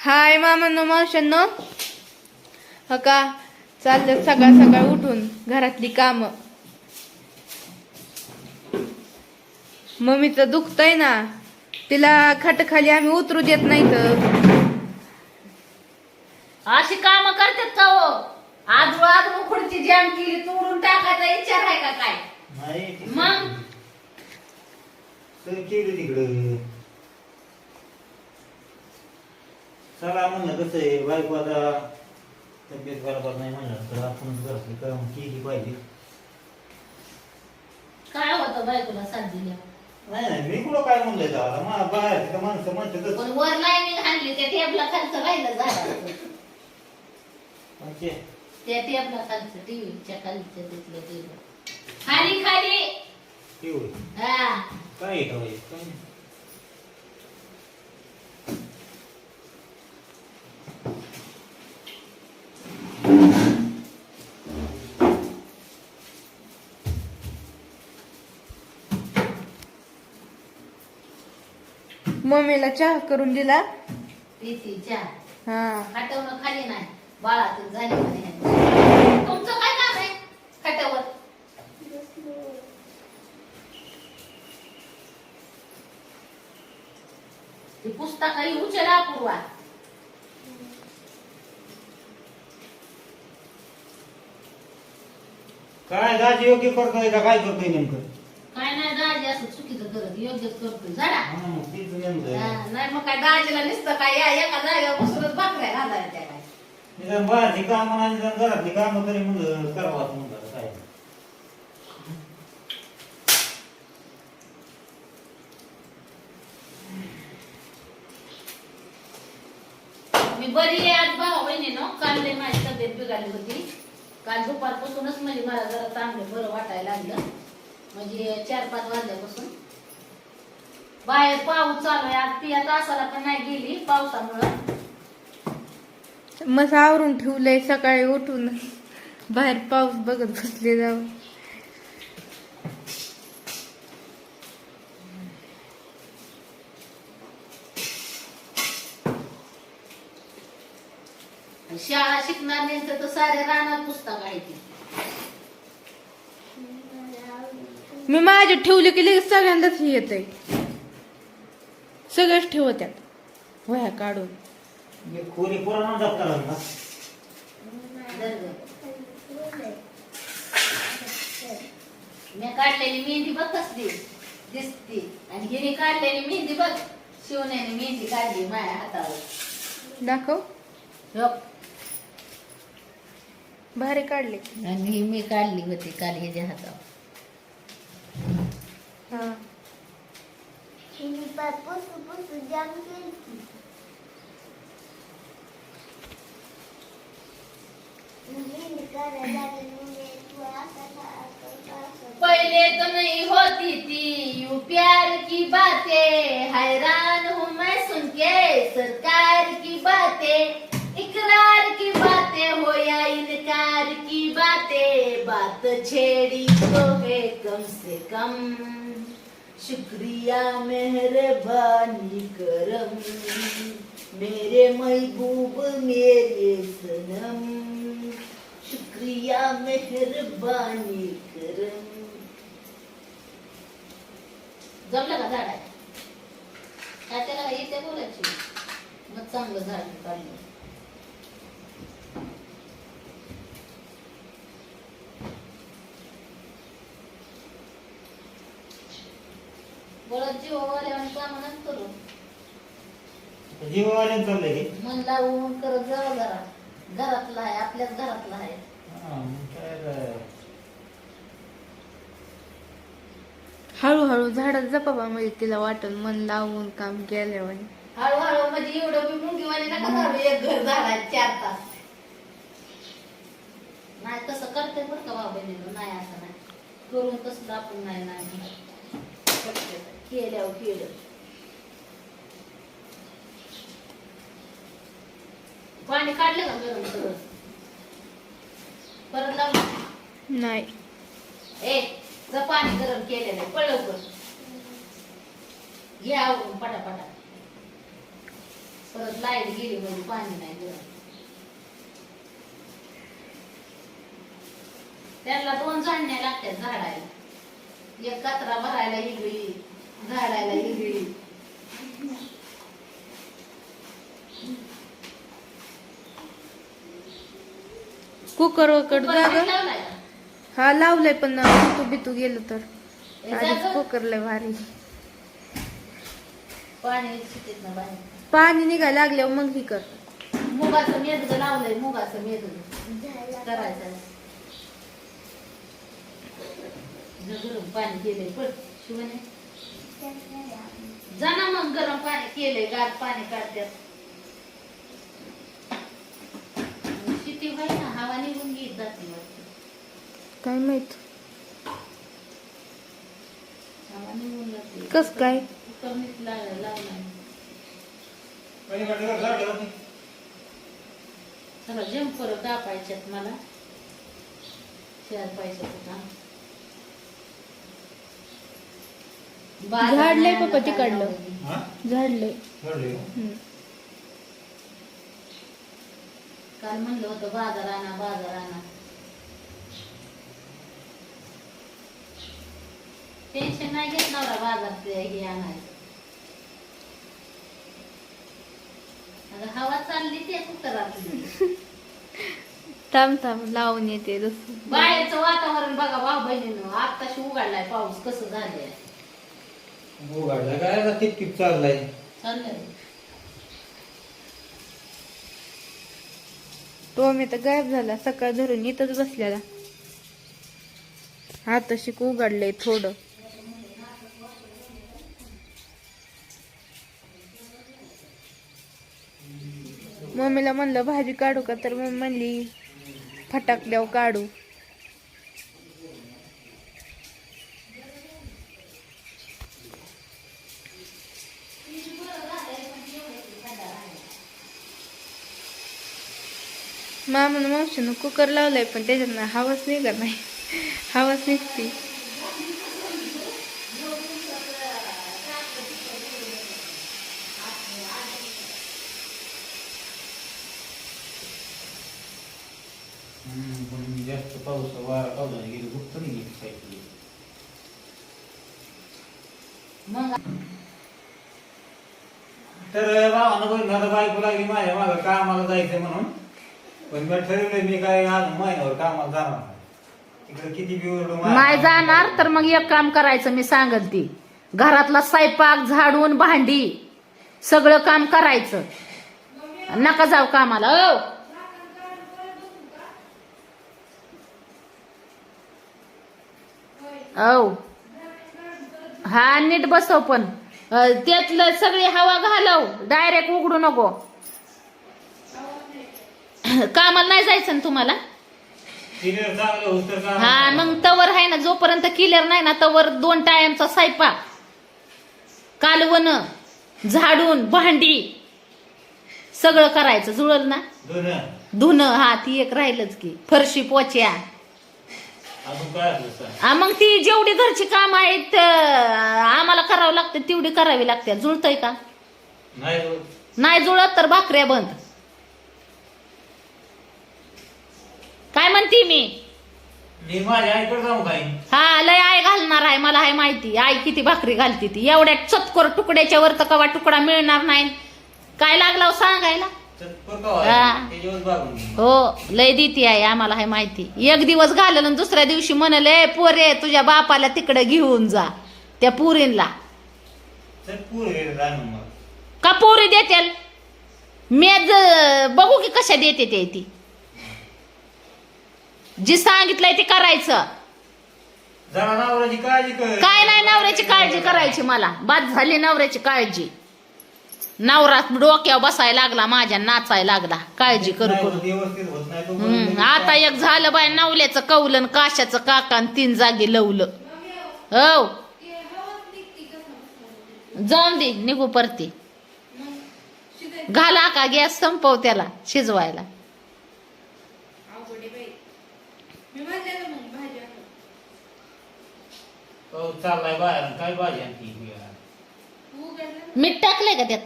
हाय मामांनो मावशांनो हो का? चाललं सकाळ सकाळ उठून घरातली काम. मम्मीचं दुखतंय ना. तिला खाली आम्ही उतरू देत नाही तर. अशी काम करतात का हो? आजू आजू खुर्ची जॅम केली तोडून टाकायचा विचार आहे का काय? नाही मग? तर केली तिकडं. चला म्हणलं कसं आहे बायको आता तब्येत बरोबर नाही म्हणलं तर आपण घरातली काम केली पाहिजे. काय होतं बायकोला साथ दिल्या नाही नाही मी कुठं काय म्हणलंय जायला मला बाहेर माणसं म्हणतात पण वर लाईनिंग आणली त्या टेबला खालचं राहिलं झालं त्या टेबला खालचं टीव्हीच्या खालचं तिथलं टेबल खाली खाली! हा. काय? काय? नाही. मम्मीला चहा करून दिला. चहा. हा. खाटवणं खाली नाही. बाळातून झाली म्हणे. तुमचं काय काम आहे? खाट्यावर ती पुस्तक उचला पूर्वा. काय दाजी योग्य करतोय का काय करतोय नेमकं काय नाही दाजी असं चुकीचं करत योग्यच झाडा हा. नाही मग काय दाजीला नुसतं काय या एका जागेवर बसूनच भाकऱ्या घालायच्या काय. निदान बाहेरची कामं आणि निदान घरातली कामं तरी म्हणलं करावं म्हणलं काय. मी बरी आहे आज भावा बहिणीनं. काल लय माझी तब्येत बिघडली होती. काल दुपारपासूनच म्हणजे मला जरा चांगलं बरं वाटायला लागलं. म्हणजे चार पाच वाजल्यापासून. बाहेर पाऊस चालू आहे. आज पिया तासाला पण नाही गेली पावसामुळं. मस्त आवरून ठेवलंय सकाळी उठून. बाहेर पाऊस बघत बसले जाऊ. शाळा शिकणार नाही तर सारे रानात पुस्तक आहे ती. मी माझ्या ठेवले की लगेच सगळ्यांनाच हे येतंय. सगळंच ठेवत्यात. वह्या काढून. मी काढलेली मेहंदी बघ कसली दिसती. आणि हिने काढलेली मेहंदी बघ. शिवण्याने मेहंदी काढली माझ्या हातावर. दाखव. हो. भारी काढले. आणि ही मी काढली होती काल ह्याच्या हातावर हा पहले तो नहीं होती थी यू प्यार की बातें. हैरान हूँ मैं सुन के सरकार की बातें. इकरार की बातें हो या इनकार की बातें. बात छेड़ी तो है कम से कम. शुक्रिया मेहरबानी करम। मेरे महबूब मेरे सनम। शुक्रिया मेहरबानी करम। जमलं का झाड? आहे काय त्याला येते बोलायची. मग चांगलं झाड काढलं बोलत जीव नाही करू. चाललंय हे. मन लावून करत जावं जरा. घरातला आहे आपल्याच घरातला आहे. हा, मग काय रे. हळूहळू झाडात जपाबा म्हणजे तिला वाटून मन लावून काम केल्यावर हळूहळू म्हणजे एवढं मी मुंगीवाणी नका झालं एक घर झाला चार तास. नाही तसं करते बरं का बाबा नाही असं नाही. करून तसं आपण नाही नाही. केल्यावर केलं. पाणी काढलं का गरम सगळं? परत लावलं नाही. ए जर पाणी गरम केलेलं आहे पळव कर घ्या आवरून पटापटा. परत लाइट गेली म्हणजे पाणी नाही गरम. त्यांना दोन झाडण्या लागतात झाडायला. एक कचरा भरायला इगळी झाडायला इगळी कुकर वकड जाग? हा लावलंय पण बितू बितू गेलं तर. आधीच कुकर लय भारी. पाणी निघायला लागल्यावर मग ही कर. मुगाचं मेदग लावलंय मुगाचं मेदग. करायचं. गरम पाणी केलंय पण शिवने जा ना मग गरम पाणी केलंय गार पाणी काढत्यात शिटी व्हाय ना हवा निघून घेत जाते वाटतं काय माहीत? कस काय? होतं. मला. चार पैशाचं काम झाडलंय पप्पा तिकडलं. झाडलंय. काल म्हणलं होतं बाजार आणा बाजार आणा. टेन्शन नाही घेत नवरा बाजार हे आणायचं आता हवा चालली ते कुठं राहते थांब थांब लावून येते जसं बाहेरचं वातावरण बघा भाऊ बहिणीनं आत्ताशी उघडलाय पाऊस कसं झालंय? उघडलं काय आता? टिप चाललाय? चाललंय. टोमी तर गायब झाला सकाळ धरून इथंच बसलेला. आता शिक उघडलंय थोडं. मम्मीला म्हणलं भाजी काढू का? तर मम्मी म्हणली द्याव काढू. मामानं मावशीनं कुकर लावलाय पण त्याच्यात हवाच निघत नाही. हवाच निघते. म्हणून जास्त पाऊस वारा पावसाने गेली गुप्त नाही गेली सायकल मग तर भावानं बघितलं आता बायको लागली माझ्या माझं कामाला जायचं म्हणून. पण मी ठरवलंय मी काय आज महिन्यावर कामाला जाणार नाही. तिकडे किती बी नाही जाणार तर मग एक काम करायचं मी सांगल ती. घरातला स्वयंपाक झाडून भांडी सगळं काम करायचं. नका जाऊ कामाला ओ! औ. हा नीट बसव पण. त्यातलं सगळी हवा घालव. डायरेक्ट उघडू नको. कामाला नाही जायचं ना तुम्हाला? हा मग तवर आहे ना जोपर्यंत क्लिअर नाही ना तवर दोन टायमचा स्वयंपाक कालवण झाडून भांडी. सगळं करायचं. जुळल ना? धुणं हा ती एक राहिलच की. फरशी पोच्या. आ, मग ती जेवढी घरची काम आहेत आम्हाला करावं लागते तेवढी करावी लागते. जुळतय का? नाही हो. नाही जुळत तर भाकऱ्या बंद. काय म्हणती मी? हा लय आई घालणार आहे मला आहे माहिती. आई किती भाकरी घालती ती. एवढ्या चतकोर तुकड्याच्या वर तर कवा तुकडा मिळणार नाही. काय लागला हो सांगायला? हा. हो लय देती आहे आम्हाला आहे माहिती. एक दिवस घाललं दुसऱ्या दिवशी म्हणले पोरे तुझ्या बापाला तिकडे घेऊन जा त्या पुरीला. का पोरी देतील मेज बघू की कशा देते ते ती. जी सांगितलंय ते करायचं. काय नाही नवऱ्याची काळजी करायची मला. बाद झाली नवऱ्याची काळजी. नवरा डोक्यावर बसायला लागला माझ्या नाचायला लागला. काळजी करू करू. होत, व्यवस्थित होत नाही तो हम्म, आता एक झालं बाय नवल्याचं कौलन काशाचं काकान तीन जागी लवलं. हो. जाऊन दे निघू परती. घाला का गॅस संपव त्याला शिजवायला. पाऊस चाललाय बाहेर. काय भाजी आणखी? मीठ टाकलंय का त्यात?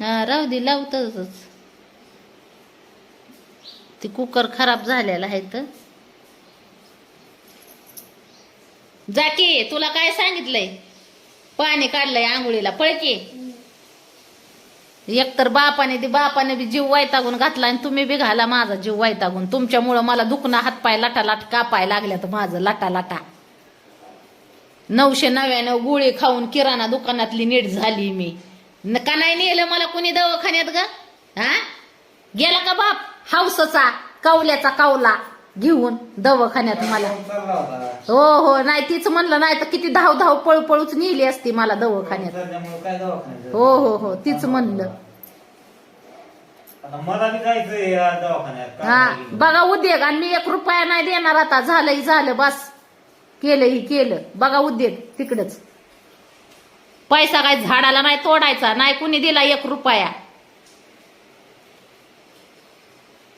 हां राहू दे लावतच. ते कुकर खराब झालेला आहे तर. जा की तुला काय सांगितलंय? पाणी काढलंय आंघोळीला पळकी एकतर बापाने ते बापाने बी जीव वैतागून घातला आणि तुम्ही बी घाला माझा जीव वैतागून. तुमच्यामुळं मला दुखणं हातपाय लाटा लाट कापाय लागल्यात माझं लाटा लाटा. नऊशे नव्याण्णव गोळी खाऊन किराणा दुकानातली नीट झाली मी. का नाही नेलं मला कुणी दवाखान्यात ग? हा? गेला का बाप? हाऊसचा कवल्याचा कवला घेऊन दवाखान्यात मला. हो हो नाही तीच म्हणलं नाही तर किती धाव धाव पळू पळूच नेली असती मला दवाखान्यात. हो हो हो तीच म्हणलं. हा. बघा उद्योग आणि मी एक रुपया नाही देणार आता. झालंही झालं बस. केलं ही केलं. बघा उद्योग तिकडच. पैसा काय झाडाला नाही तोडायचा नाही कुणी दिला एक रुपया.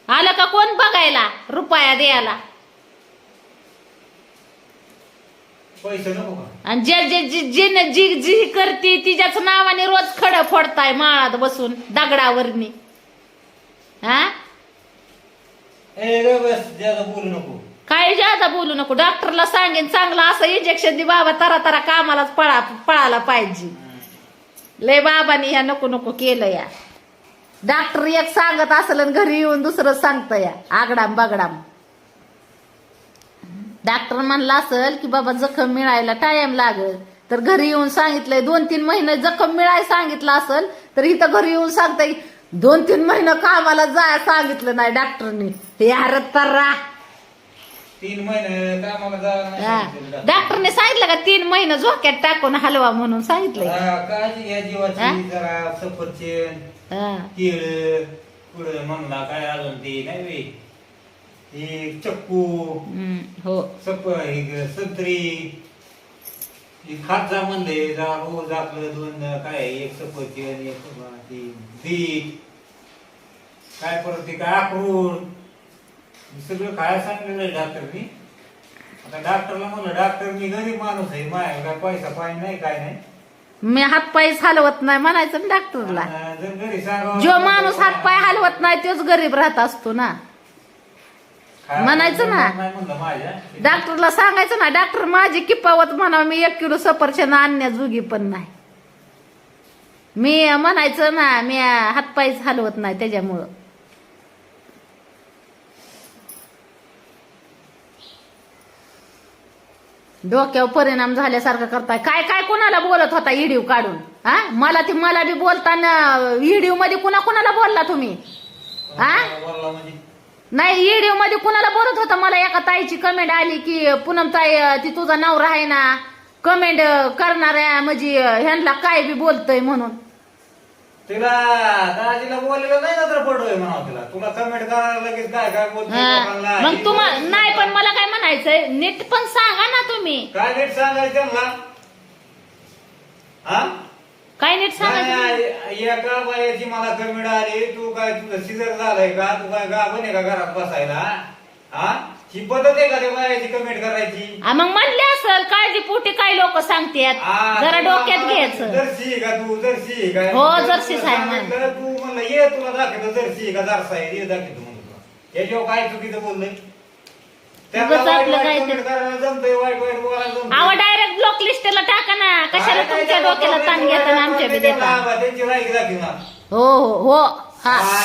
आलं का कोण बघायला रुपया द्यायला? आणि जे जे जी जी जी जी करते तिच्याच नावाने रोज खडं फोडताय माळात बसून दगडावरनी. हा? बोलू नको. काय जादा बोलू नको. डॉक्टरला सांगेन चांगलं असं इंजेक्शन दे बाबा तरा तरा कामालाच पळा पळायला पाहिजे. लय बाबांनी ह्या नको नको केलं या. डॉक्टर एक सांगत असेल घरी येऊन दुसरं सांगत या. आगडाम बगडाम. डॉक्टर म्हणला असेल की बाबा जखम मिळायला टाइम लागल. तर घरी येऊन सांगितलंय दोन तीन महिने जखम मिळाय सांगितलं असेल तर इथं घरी येऊन सांगताय दोन तीन महिने कामाला जाय सांगितलं नाही डॉक्टरनी. हे अरे तर्रा तीन महिने कामाला जावं नाही हा. सांगितलं डॉक्टर. डॉक्टरने सांगितलं का तीन महिने झोक्यात टाकून हलवा म्हणून सांगितलंय हा, काळजी घ्या? जीवाची जरा सफरचंद. केळ पुढे म्हणला काय अजून ते नाही. हे चक्कू हो सप हे संत्री हे खात जा म्हणले जरा रोज आपलं दोन काय एक सफरचंद एक ते बीट काय परत ते काय अक्रोड हे सगळं खायला सांगितलेलं आहे डॉक्टरनी आता डॉक्टरला म्हणलं डॉक्टर मी गरीब माणूस आहे माझ्या काय पैसा पाणी नाही काय नाही. मी हातपाय हलवत नाही म्हणायचं ना डॉक्टरला आणि जर घरी सांगावं जो माणूस हातपाय हलवत नाही तोच गरीब राहत असतो ना. खायला म्हणायचं ना. नाही म्हणलं माझ्या डॉक्टरला सांगायचं ना डॉक्टर माझी किपावत म्हणावं मी एक किलो सफरचंद आणण्या जोगी पण नाही. मी म्हणायचं ना मी हातपायच हलवत नाही त्याच्यामुळं. डोक्यावर परिणाम झाल्यासारखं करताय. काय काय कोणाला बोलत होता इडिओ काढून? हा? मला ती मला बी बोलताना इडीवमध्ये कुणा कुणाला बोलला तुम्ही? हा? नाही इडीवमध्ये कुणाला बोलत होता? मला एका ताईची कमेंट आली की पूनम ताई ती तुझा नवरा आहे ना? कमेंट करणाऱ्या म्हणजे ह्यांना काय बी बोलतय म्हणून. तिला दाजीला बोललेलं नाही ना तर पडलोय म्हणावं तिला? तुला कमेंट करायला लगेच काय काय हा. मग तुम्हाला नाही पण मला काय म्हणायचंय? नीट पण सांगा ना तुम्ही. काय नीट सांगायचं त्यांना? हा? काय नीट सांगायचं नाही, एका बायाची मला कमेंट आली. तू काय तुझं सिजर झालंय का? तू काय गाभण आहे का घरात बसायला? हा? ही पद्धत आहे का कमेंट करायची? आ, मग म्हणले असल काळजी पोटी काय लोक सांगतात? जरा डोक्यात घ्यायचं. जर्सी आहे का तू? जर्सी आहे का? हो, म्हण. सांगितलं, तू म्हणलं ये तुला दाखवतो जर्सी आहे का? जर्सा आहे ये दाखवतो म्हणलं तुला. याच्यावर काय चुकीचं बोललंय त्यांना उगाच वाईट आपलं वाईट काय ते- comment करायला जमतंय वाईट वाईट बोलायला जमतंय. अहो डायरेक्ट ब्लॉक लिस्टला टाका ना. कशाला काय तुमच्या काय डोक्याला ताण घेता आणि आमच्या बी देता? त्यांची दाखव. ना हो हो हो. हा हा,